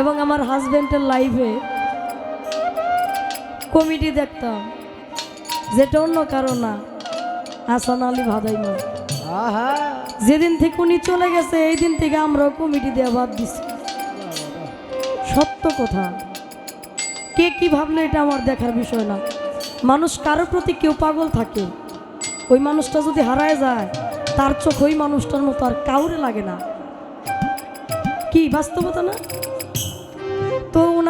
এবং আমার হাজব্যান্ডের লাইফে কমিটি দেখতাম যেটা অন্য কারও না। হাসান আলী ভাদাইমা আহা। যেদিন থেকে উনি চলে গেছে এই দিন থেকে আমরাও কমিটি দেওয়া বাদ দিছি। সত্য কথা। কে কি ভাবলে এটা আমার দেখার বিষয় না। মানুষ কারও প্রতি কেউ পাগল থাকে। ওই মানুষটা যদি হারায় যায় তার চোখ ওই মানুষটার মতো আর কাউরে লাগে না। কি বাস্তবতা না?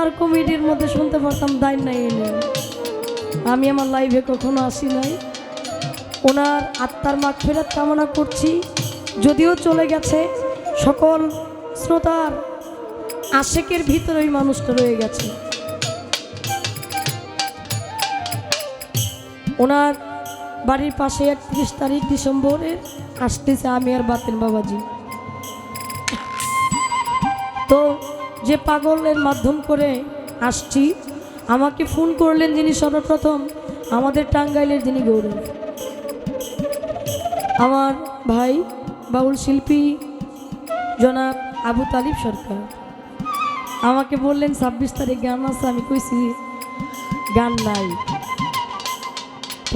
ওনার কমিটির মধ্যে শুনতে পারতাম দায় নাই আমি আমার লাইভে কখনো আসি নাই। ওনার আত্মার মাগ ফেরত কামনা করছি। যদিও চলে গেছে, সকল শ্রোতার আশেকের ভিতরে ওই মানুষটা রয়ে গেছে। ওনার বাড়ির পাশে একত্রিশ তারিখ ডিসেম্বরের আসতেছে আমি আর বাতেন বাবাজি। তো যে পাগলের মাধ্যম করে আসছি, আমাকে ফোন করলেন যিনি সর্বপ্রথম, আমাদের টাঙ্গাইলের যিনি গৌরব। আমার ভাই বাউল শিল্পী জনাব আবু তালিব সরকার। আমাকে বললেন, ছাব্বিশ তারিখ গান আছে, আমি কইছি, গান নাই।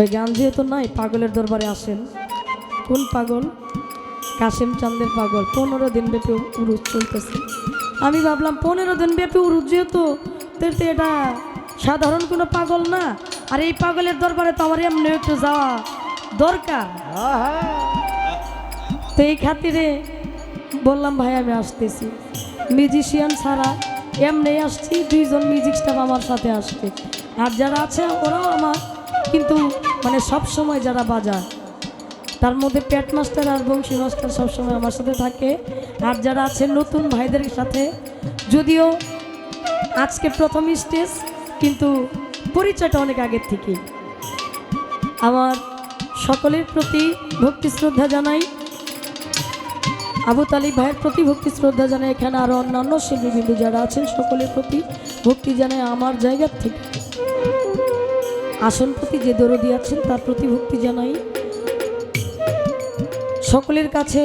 ওই গান যেহেতু নাই, পাগলের দরবারে আসেন। কোন পাগল? কাশেম চান্দের পাগল। পনেরো দিন ব্যাপী উরুজ চলতেছে। আমি ভাবলাম পনেরো দিন ব্যাপী উরুজ যেহেতু তো এটা সাধারণ কোনো পাগল না। আর এই পাগলের দরবারে তো আমার এমনি একটু যাওয়া দরকার। তো এই খাতিরে বললাম ভাই আমি আসতেছি। মিউজিশিয়ান ছাড়া এমনি আসছি দুইজন মিউজিক স্টাফ আমার সাথে আসছে। আর যারা আছে ওরাও আমার কিন্তু মানে সব সময় যারা বাজায় তার মধ্যে প্যাট মাস্টার আর বংশী মাস্টার সবসময় আমার সাথে থাকে। আর যারা আছে নতুন ভাইদের সাথে, যদিও আজকে প্রথম স্টেজ, কিন্তু পরিচয়টা অনেক আগের থেকে আমার সকলের প্রতি ভক্তি শ্রদ্ধা জানাই। আবু তালিব ভাইয়ের প্রতি ভক্তি শ্রদ্ধা জানাই। এখানে আরও অন্যান্য শিল্পীবৃন্দু যারা আছেন, সকলের প্রতি ভক্তি জানাই আমার জায়গার থেকে। আসন প্রতি যে দরদি আছেন, তার প্রতি ভক্তি জানাই। সকলের কাছে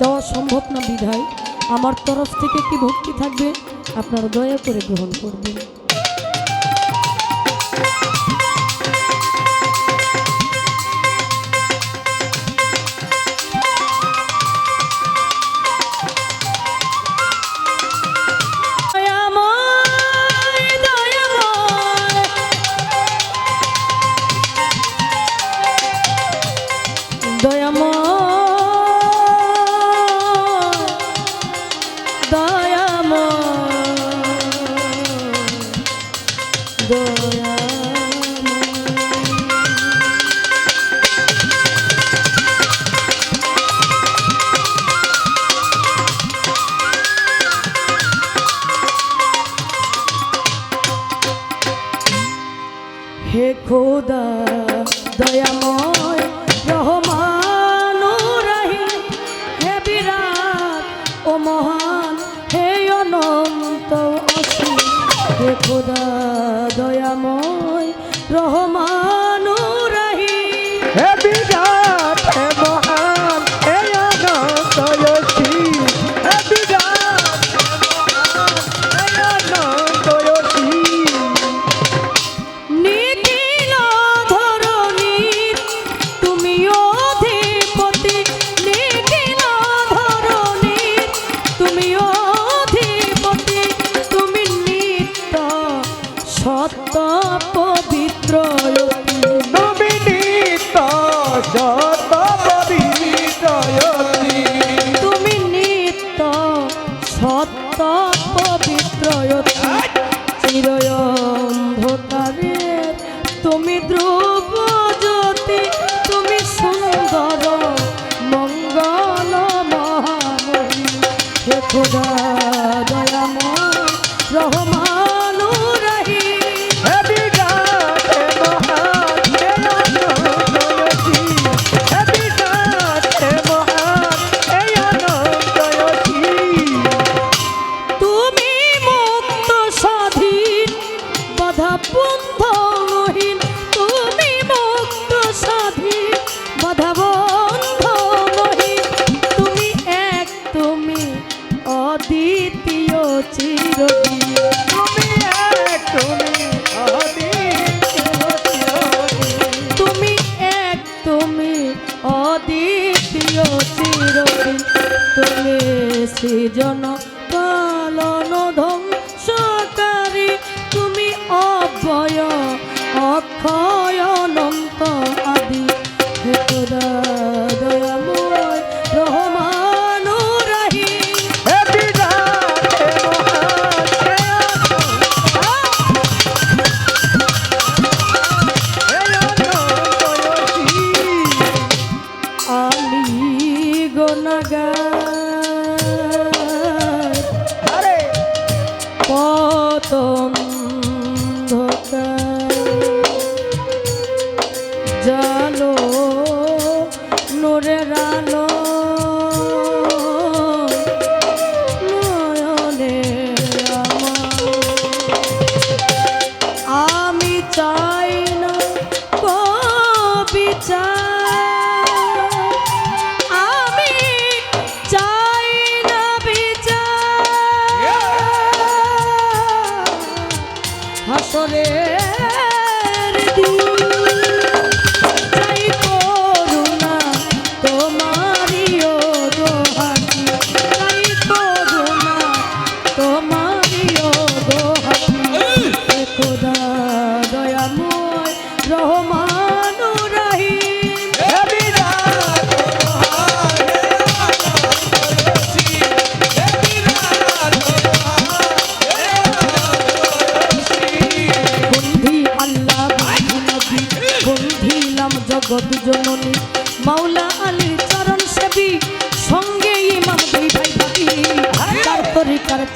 যাওয়া সম্ভব না বিধায়, আমার তরফ থেকে কি ভক্তি থাকবে, আপনারা দয়া করে গ্রহণ করবেন। খোদা দয়াময় রহমান। হাসরের দিন।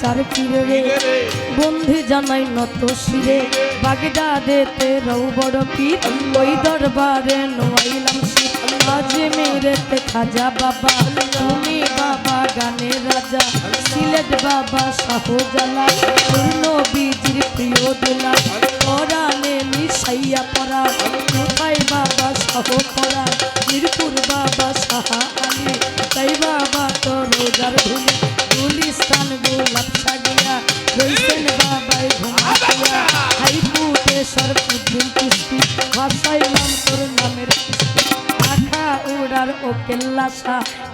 চার পীরে বন্ধি জানাই নত শিরে। বাগদাদেতে রৌ বড় পীর। ওই দরবারে নোয়াইলাম শীত আজ মেরেতে খাজা বাবা। তুমি বাবা গানের রাজা। সিলেট বাবা শাহজালা। পূর্ণ বীজির প্রিয় দুলা। পরাণে মিশাইয়া পরা কোথায় বাবা শাহ পরা মিরপুর বাবা সাহা আলী। তাই বাবা তো রোজার ধুলি। গুলিস্তান গোলাপ সাগিয়া রইছেন বাবাই ঘুমাইয়া হাইপুটে সরপুদ্দিন কিস্তি। ভাষাই তোর নামের আখা উড়ার ও কেল্লা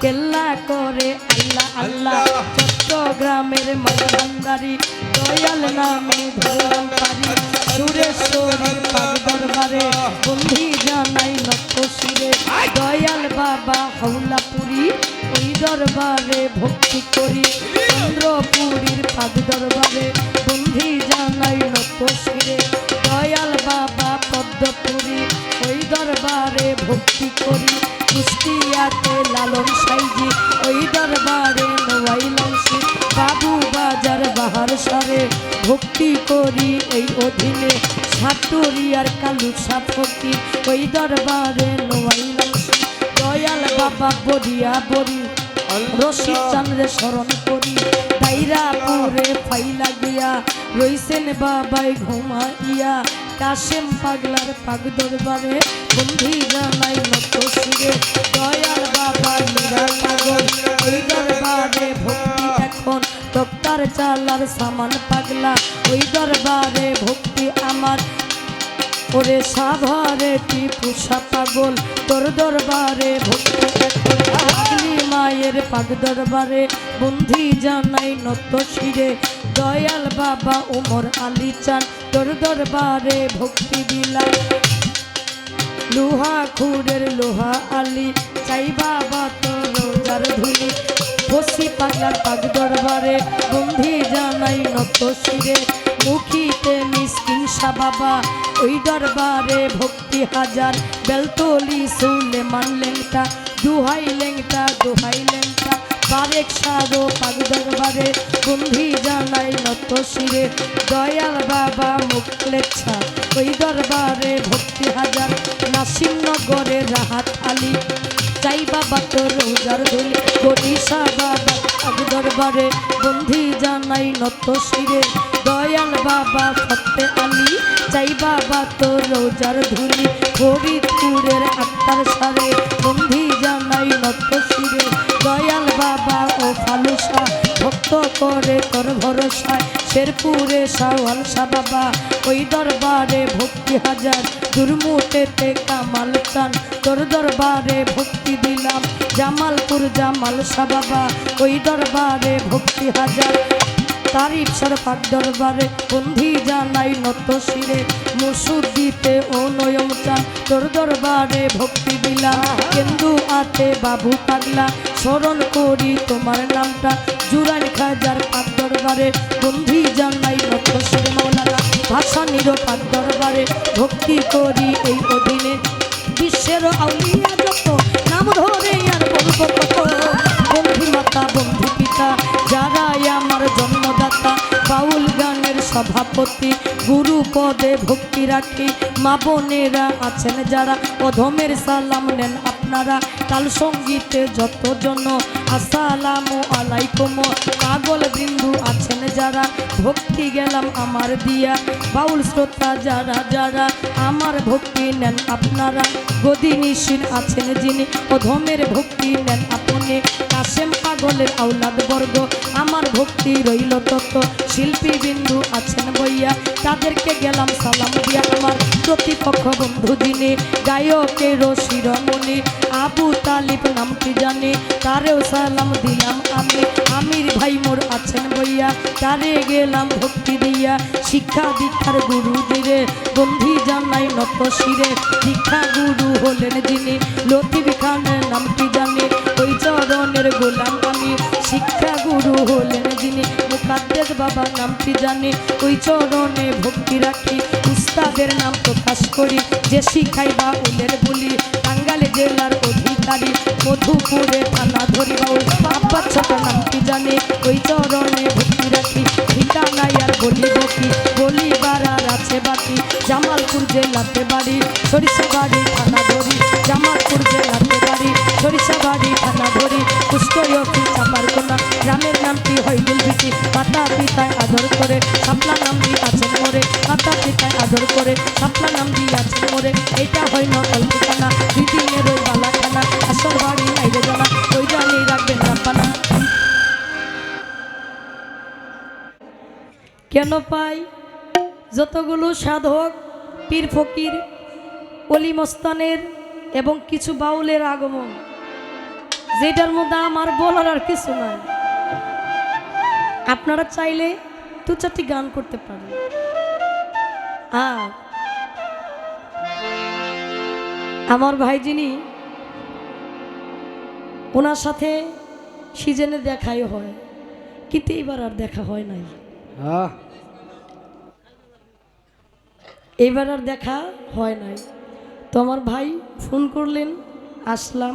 কেল্লা করে আল্লাহ আল্লাহ। চট্টগ্রামের মজান্দারি দয়াল নামে ধরলাম পারি। সুরেশ্বরীর পাগ দরবারে। বন্ধি জানাই নত শিরে। দয়াল বাবা হাওলাপুরি। ওই দরবারে ভক্তি করি। চন্দ্রপুরীর পাগ দরবারে বন্ধি জানাই নত দয়াল বাবা পদ্মপুরী, ওই দরবারে ভক্তি করি। কুষ্টিয়াতে লালন সাইজি, ওই দরবারে নোয়াইলাম শীত বাবু বাজার বাহার সারে ভক্তি করি এই অধীনে। সাতুরিয়ার কালু সাফকি ওই দরবারে নোয়াইলাম শীত দয়াল বাবা বরিয়া বরি রশিদ চান্দ্রে স্মরণ করি দাইরাপুরে ফাইলা গিয়া, রইছেন বাবাই ঘুমাইয়া। কাশেম পাগলার পাগ দরবারে বন্ধি জানাই নত সুরে দয়াল বাবা ওই দরবারে ভক্তি এখন। তক্তার চালার সামান পাগলা, ওই দরবারে ভক্তি আমার। ওরে সাভারে টিপু পাগল, তোর দরবারে ভক্তি মায়ের পাগ দরবারে, বন্ধি জানাই নত শিরে। দয়াল বাবা উমর আলী চান, তোর দরবারে ভক্তি দিলাম লোহা খুরের লোহা আলী, চাই বাবা তোর রোজার ধুলি। বসি পাগলার পাগ দরবারে, বন্ধি জানাই নত শিরে। মুখিতে মিসকিন বাবা, ওই দরবারে ভক্তি হাজার। বেলতলি সুলে মানলেনটা দুহাই লেংটা দুহাই লেংটা বারেক সাদো পাগ দরবারে বন্ধি জানাই নত শিরে, দয়াল বাবা মুখলেচ্ছা ওই দরবারে ভক্তি হাজার, নাসিমনগরে রাহাত আলী। চাই বাবা তোর রোজার ধুলি গরিষা বাবা পাগ দরবারে বন্ধি জানাই নত শিরে। দয়াল বাবা ফতে আলী চাই বাবা তোর রোজার ধুলি, ফরিদপুরের আক্তার সারে বন্ধি জানাই নত শিরে। দয়াল বাবা ভক্ত করে তোর ভরসায় শেরপুরে সাওয়াল শাহ বাবা ওই দরবারে ভক্তি হাজার, দুর্মুটেতে কামাল চান। তোর দরবারে ভক্তি দিলাম, জামালপুর জামাল শাহ বাবা ওই দরবারে ভক্তি হাজার। তারিফ সরকার দরবারে বন্ধি জানাই নত শিরে, মুসুদ্দিতে ও নয়ম চান। তোর দরবারে ভক্তি দিলা কেন্দু আতে বাবু পাগলা স্মরণ করি তোমার নামটা। জুরাইন খাজার পাক দরবারে, বন্ধি জানাই নত শিরে মৌলানা ভাষা নিরপাক দরবারে, ভক্তি করি এই অধীনে। বিশ্বের আউলিয়া যত, নাম ধরে আর বলব কত। বন্ধু মাতা, বন্ধু পিতা, যারাই আমার জন্মদাতা, বাউল গানের সভাপতি, গুরু পদে ভক্তি রাখি। মা বোনেরা আছেন যারা, অধমের সালাম নেন আপনারা কাল সঙ্গীতে জন্য আসসালামু আলাইকুম। পাগল বিন্দু আছেন যারা, ভক্তি গেলাম আমার দিয়া। বাউল শ্রোতা যারা যারা, আমার ভক্তি নেন আপনারা। গদি নিশির আছেন যিনি, অধমের ভক্তি নেন আপনি। পাগলের আউলাদ বর্গ, আমার ভক্তি রইল তত শিল্পী বিন্দু আছেন বইয়া, তাদেরকে গেলাম সালাম দিয়া আমার প্রতিপক্ষ বন্ধু যিনি গায়কের শিরোমণি আবু তালিব নামটি জানি, তারেও সালাম দিলাম আমি। আমির ভাই মোর আছেন বইয়া, তারে গেলাম ভক্তি দিয়া। শিক্ষা দীক্ষার গুরু দিরে, বন্ধি জানাই নত শিরে। শিক্ষা গুরু হলেন যিনি, লতিফ খানের নামটি জানি। ওই চরণের গোলাম আমি। শিক্ষা গুরু হলেন যিনি। মুকাদ্দেস বাবা নামটি জানি, ওই চরণে ভক্তি রাখি। উস্তাদের নাম প্রকাশ করি, যে শিখাই বা উলের বলি। টাঙ্গালে জেলার অধিকারী মধুপুরে থানা ধরি বাউল ছোট নামটি জানি? ওই চরণে ভক্তি রাখি। ঠিকানাই আর বলি বকি। বলি বাড়ার আছে বাকি। জামালপুর জেলাতে বাড়ি, সরিষা বাড়ি, থানা ধরি। জামালপুর জেলাতে বাড়ি, সরিষা বাড়ি, থানা ধরি। পুষ্করী চাপার কোনা? গ্রামের নামটি হয় দুলবিটি মাতা পিতায় আদর করে, সাপলা নামটি আছেন মোরে? মাতা পিতায় আদর করে, সাপলা নামটি আছেন মোরে? এটা হয় নকল ঠিকানা। দিদিনের ওই বালাখানা। কেন পাই? যতগুলো সাধক, পীর ফকির, অলি মস্তানের এবং কিছু বাউলের আগমন, যেটার মধ্যে আমার বলার আর কিছু নাই। আপনারা চাইলে দু চারটি গান করতে পারেন। আর আমার ভাই যিনি ওনার সাথে সিজনে দেখাই হয় কিন্তু এবার আর দেখা হয় নাই। এবার আর দেখা হয় নাই। তো আমার ভাই ফোন করলেন আসলাম।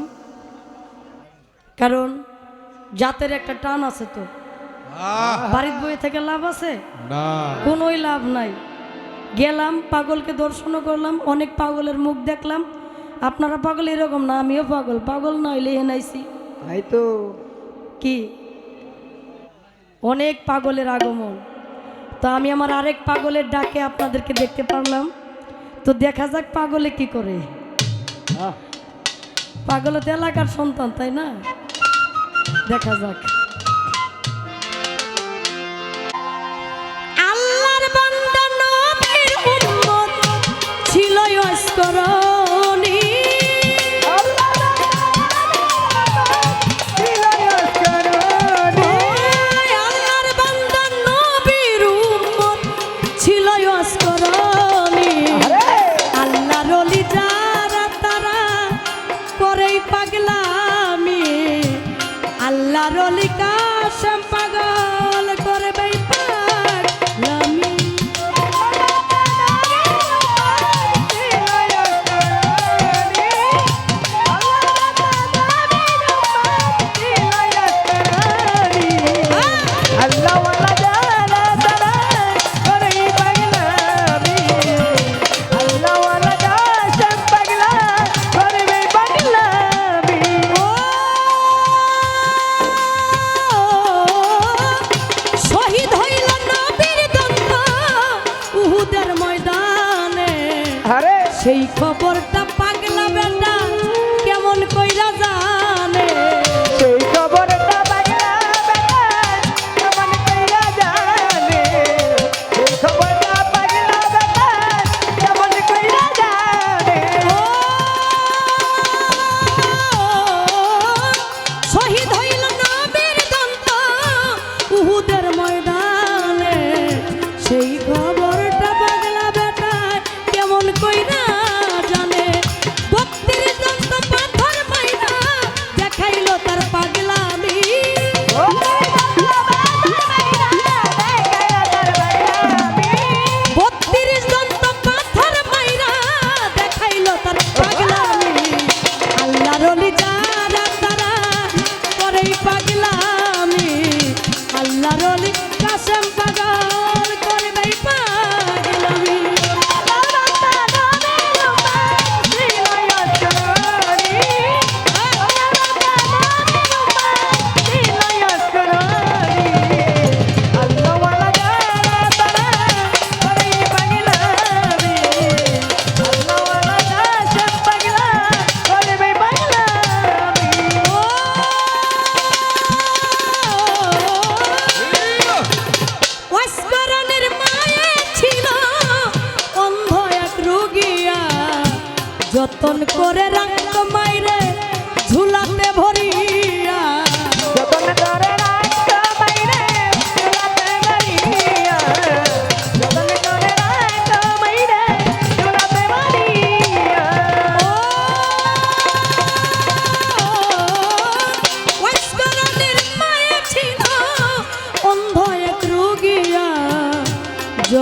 কারণ জাতের একটা টান আছে তো। বাড়ির বইয়ে থেকে লাভ আছে? কোনোই লাভ নাই। গেলাম পাগলকে দর্শনও করলাম অনেক পাগলের মুখ দেখলাম আপনারা পাগল এরকম না আমিও পাগল। পাগল না হইলে হেনাইছি তাই তো। কি? অনেক পাগলের আগমন। তো আমি আমার আরেক পাগলের ডাকে আপনাদেরকে দেখতে পারলাম। তো দেখা যাক পাগলে কি করে। পাগল তো এলাকার সন্তান তাই না? দেখা যাক। আল্লাহর বান্দা নবীর উম্মত ছিল সেই খবরটা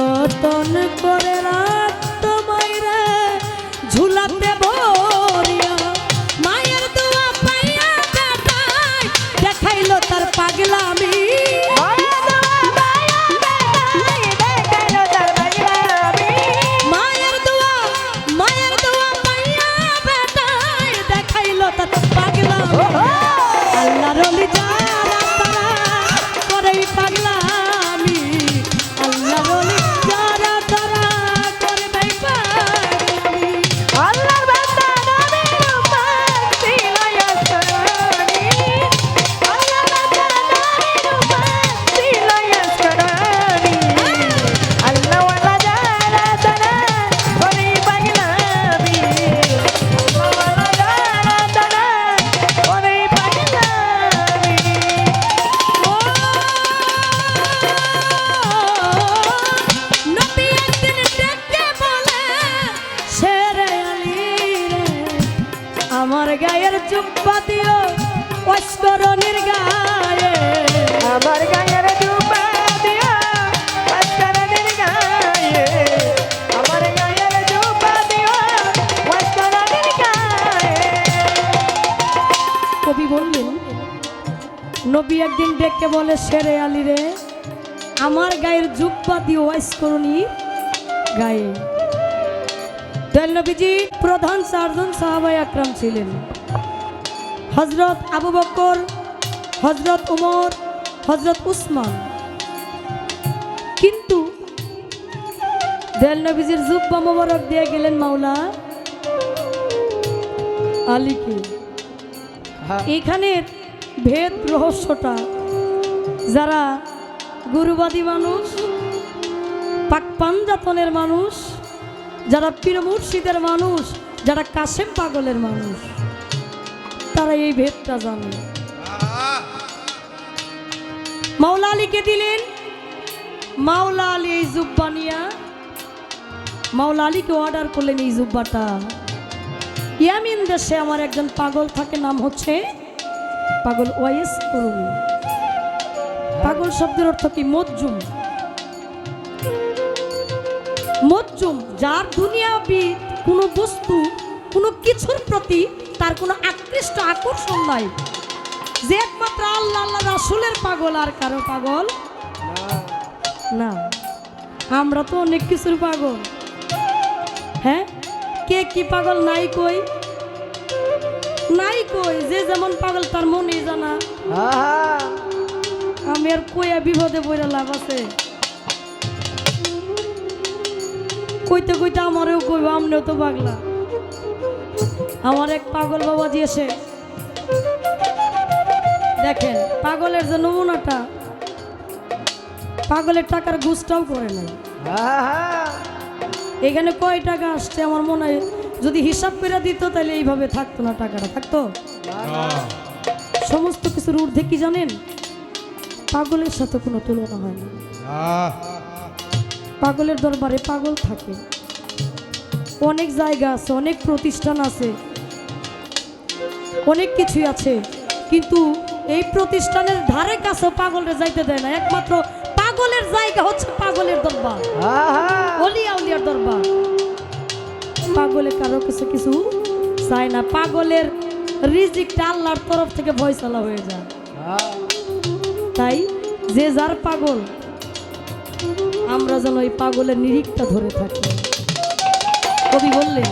যতন করে রাখতো নবী একদিন ডেকে বলে শেরে আলী রে আমার গায়ের জুব্বা ওয়াইস অস্করণী গায়ে। দয়াল নবীজি প্রধান চারজন সাহাবাই আকরাম ছিলেন। হজরত আবু বকর হজরত উমর হজরত উসমান। কিন্তু দয়াল নবীজির জুব্বা মোবারক দিয়ে গেলেন মাওলা আলীকে। এখানের ভেদ রহস্যটা। যারা গুরুবাদী মানুষ, পাক পাঞ্জাতনের মানুষ, যারা পীর মুর্শিদের মানুষ, যারা কাশেম পাগলের মানুষ, তারা এই ভেদটা জানে। মাওলা আলীকে দিলেন, মাওলা আলী এই জুব্বা নিয়া। মাওলা আলীকে অর্ডার করলেন এই জুব্বাটা। ইয়ামিন দেশে আমার একজন পাগল থাকে, নাম হচ্ছে পাগল ওয়াইস করুন। পাগল শব্দের অর্থ কি? মজ্জুম। মজ্জুম, যার দুনিয়াবিদ কোনো বস্তু, কোনো কিছুর প্রতি তার কোনো আকৃষ্ট আকর্ষণ নাই। যে একমাত্র আল্লাহ আল্লাহ রাসুলের পাগল, আর কারও পাগল না। আমরা তো অনেক কিছুর পাগল। হ্যাঁ? কে কি পাগল নাই কই? নাই কই যে যেমন পাগল তার মনে জানা। আমি আর কইয়া বিপদে পড়ে লাভ আছে। কইতে কইতে আমারও কইব আমনেও তো পাগলা। আমার এক পাগল বাবা দিয়েছে। দেখেন পাগলের যে নমুনাটা পাগলের টাকার গুছটাও করে নাই। এখানে কয় টাকা আসছে আমার মনে হয়? যদি হিসাব করে দিত তাহলে এইভাবে থাকতো না টাকাটা থাকতো? সমস্ত কিছুর ঊর্ধ্বে কি জানেন? পাগলের সাথে কোনো তুলনা হয় না। পাগলের দরবারে পাগল থাকে। অনেক জায়গা আছে অনেক প্রতিষ্ঠান আছে। অনেক কিছুই আছে। কিন্তু এই প্রতিষ্ঠানের ধারে কাছে পাগলের যাইতে দেয় না। একমাত্র পাগলের জায়গা হচ্ছে পাগলের দরবার। আহা। অলিয়া উলিয়ার দরবার। পাগলে কারও কিছু কিছু চায় না। পাগলের রিজিকটা আল্লাহর তরফ থেকে ভয়সালা হয়ে যায়। তাই যে যার পাগল, আমরা যেন ওই পাগলের নিরিখটা ধরে থাকি। কবি বললেন